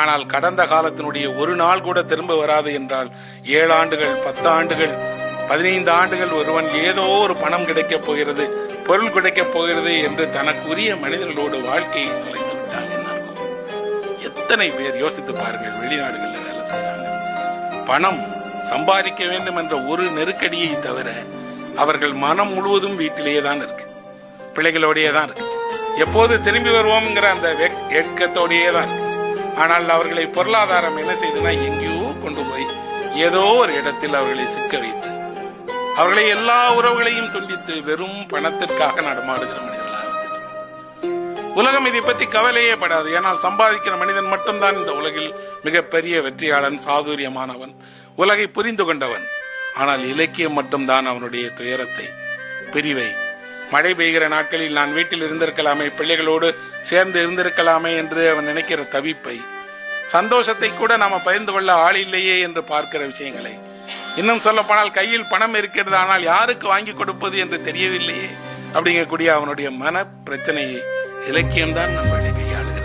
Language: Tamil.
ஆனால் கடந்த காலத்தினுடைய ஒரு நாள் கூட திரும்ப வராது என்றால் ஏழு ஆண்டுகள் பத்து ஆண்டுகள் பதினைந்து ஆண்டுகள் ஒருவன் ஏதோ ஒரு பணம் கிடைக்கப் போகிறது பொருள் கிடைக்கப் போகிறது என்று தனக்குரிய மனிதர்களோடு வாழ்க்கையை தொலைத்து விட்டால் என்ன எத்தனை பேர் யோசித்து பாருங்கள் வெளிநாடுகளில் வேலை செய்கிறாங்க. பணம் சம்பாதிக்க வேண்டும் என்ற ஒரு நெருக்கடியை தவிர அவர்கள் மனம் முழுவதும் வீட்டிலேயே தான் இருக்கு. பிள்ளைகளோடையே தான் இருக்கு. எப்போது திரும்பி வருவோம்ங்கிற அந்த ஏக்கத்தோடையே தான் இருக்கு. ஆனால் அவர்களை பொருளாதாரம் என்ன செய்யுதுன்னா எங்கேயோ கொண்டு போய் ஏதோ ஒரு இடத்தில் அவர்களை சிக்க வைத்து அவர்களை எல்லா உறவுகளையும் துண்டித்து வெறும் பணத்திற்காக நடமாடுகிற மனிதர்களாக உலகம் இதை பத்தி கவலையே படாது. ஏனால் சம்பாதிக்கிற மனிதன் மட்டும்தான் இந்த உலகில் மிகப்பெரிய வெற்றியாளன் சாதுரியமானவன் உலகை புரிந்து கொண்டவன். ஆனால் இலக்கியம் மட்டும்தான் அவனுடைய துயரத்தை பிரிவை மழை பெய்கிற நாட்களில் நான் வீட்டில் இருந்திருக்கலாமே பிள்ளைகளோடு சேர்ந்து இருந்திருக்கலாமே என்று அவன் நினைக்கிற தவிப்பை. சந்தோஷத்தை கூட நாம பகிர்ந்து கொள்ள ஆள் இல்லையே என்று பார்க்கிற விஷயங்களை. இன்னும் சொல்ல போனால் கையில் பணம் இருக்கிறது ஆனால் யாருக்கு வாங்கி கொடுப்பது என்று தெரியவில்லையே. அப்படிங்கக்கூடிய அவனுடைய மன பிரச்சனையை இலக்கியம்தான் நம்ம கையாள